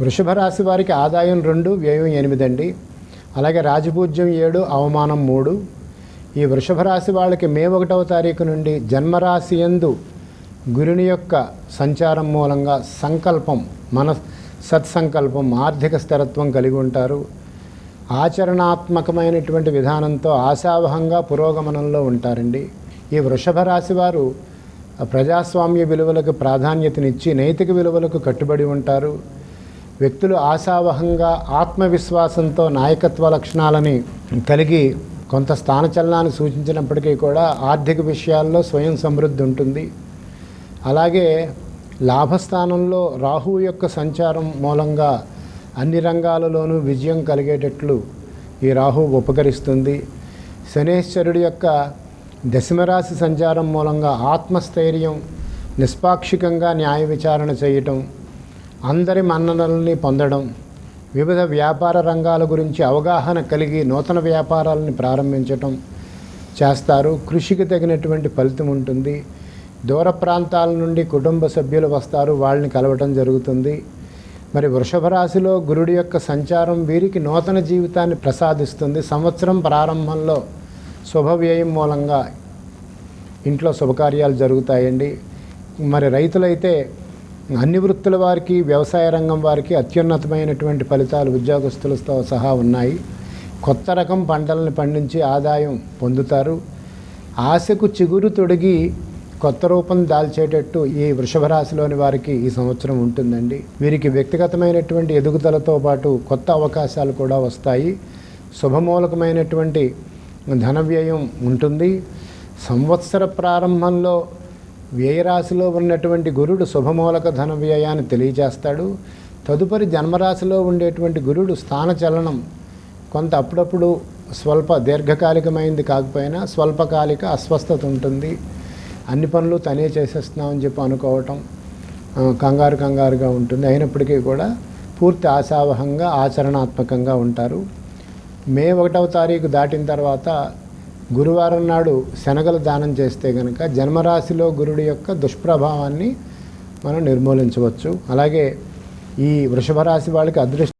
వృషభ రాశి వారికి ఆదాయం రెండు వ్యయం ఎనిమిది అండి అలాగే రాజపూజ్యం ఏడు అవమానం మూడు. ఈ వృషభ రాశి వాళ్ళకి మే ఒకటవ తారీఖు నుండి జన్మరాశి ఎందు గురుని యొక్క సంచారం మూలంగా సంకల్పం మన సత్సంకల్పం ఆర్థిక స్థిరత్వం కలిగి ఉంటారు. ఆచరణాత్మకమైనటువంటి విధానంతో ఆశావహంగా పురోగమనంలో ఉంటారండి. ఈ వృషభ రాశి వారు ప్రజాస్వామ్య విలువలకు ప్రాధాన్యతనిచ్చి నైతిక విలువలకు కట్టుబడి ఉంటారు. వ్యక్తులు ఆశావహంగా ఆత్మవిశ్వాసంతో నాయకత్వ లక్షణాలని కలిగి కొంత స్థానచలనాన్ని సూచించినప్పటికీ కూడా ఆర్థిక విషయాల్లో స్వయం సమృద్ధి ఉంటుంది. అలాగే లాభస్థానంలో రాహువు యొక్క సంచారం మూలంగా అన్ని రంగాలలోనూ విజయం కలిగేటట్లు ఈ రాహు ఉపకరిస్తుంది. శనేశ్వరుడి యొక్క దశమరాశి సంచారం మూలంగా ఆత్మస్థైర్యం నిష్పాక్షికంగా న్యాయ విచారణ చేయటం అందరి మన్ననల్ని పొందడం వివిధ వ్యాపార రంగాల గురించి అవగాహన కలిగి నూతన వ్యాపారాలను ప్రారంభించటం చేస్తారు. కృషికి తగినటువంటి ఫలితం ఉంటుంది. దూర ప్రాంతాల నుండి కుటుంబ సభ్యులు వస్తారు వాళ్ళని కలవటం జరుగుతుంది. మరి వృషభ రాశిలో గురుడి యొక్క సంచారం వీరికి నూతన జీవితాన్ని ప్రసాదిస్తుంది. సంవత్సరం ప్రారంభంలో శుభవ్యయం మూలంగా ఇంట్లో శుభకార్యాలు జరుగుతాయండి. మరి రైతులైతే అన్ని వృత్తుల వారికి వ్యవసాయ రంగం వారికి అత్యున్నతమైనటువంటి ఫలితాలు ఉద్యోగస్తులతో సహా ఉన్నాయి. కొత్త రకం పంటలను పండించి ఆదాయం పొందుతారు. ఆశకు చిగురు తొడిగి కొత్త రూపం దాల్చేటట్టు ఈ వృషభ రాశిలోని వారికి ఈ సంవత్సరం ఉంటుందండి. వీరికి వ్యక్తిగతమైనటువంటి ఎదుగుదలతో పాటు కొత్త అవకాశాలు కూడా వస్తాయి. శుభమూలకమైనటువంటి ధన వ్యయం ఉంటుంది. సంవత్సర ప్రారంభంలో వ్యయరాశిలో ఉన్నటువంటి గురుడు శుభమూలక ధన వ్యయాన్ని తెలియజేస్తాడు. తదుపరి జన్మరాశిలో ఉండేటువంటి గురుడు స్థానచలనం కొంత అప్పుడప్పుడు స్వల్ప దీర్ఘకాలికమైంది కాకపోయినా స్వల్పకాలిక అస్వస్థత ఉంటుంది. అన్ని పనులు తనే చేసేస్తున్నామని చెప్పి అనుకోవటం కంగారు కంగారుగా ఉంటుంది. అయినప్పటికీ కూడా పూర్తి ఆశావహంగా ఆచరణాత్మకంగా ఉంటారు. మే ఒకటవ తారీఖు దాటిన తర్వాత గురువారం నాడు శనగలు దానం చేస్తే కనుక జన్మరాశిలో గురుడి యొక్క దుష్ప్రభావాన్ని మనం నిర్మూలించవచ్చు. అలాగే ఈ వృషభ రాశి వాళ్ళకి అదృష్ట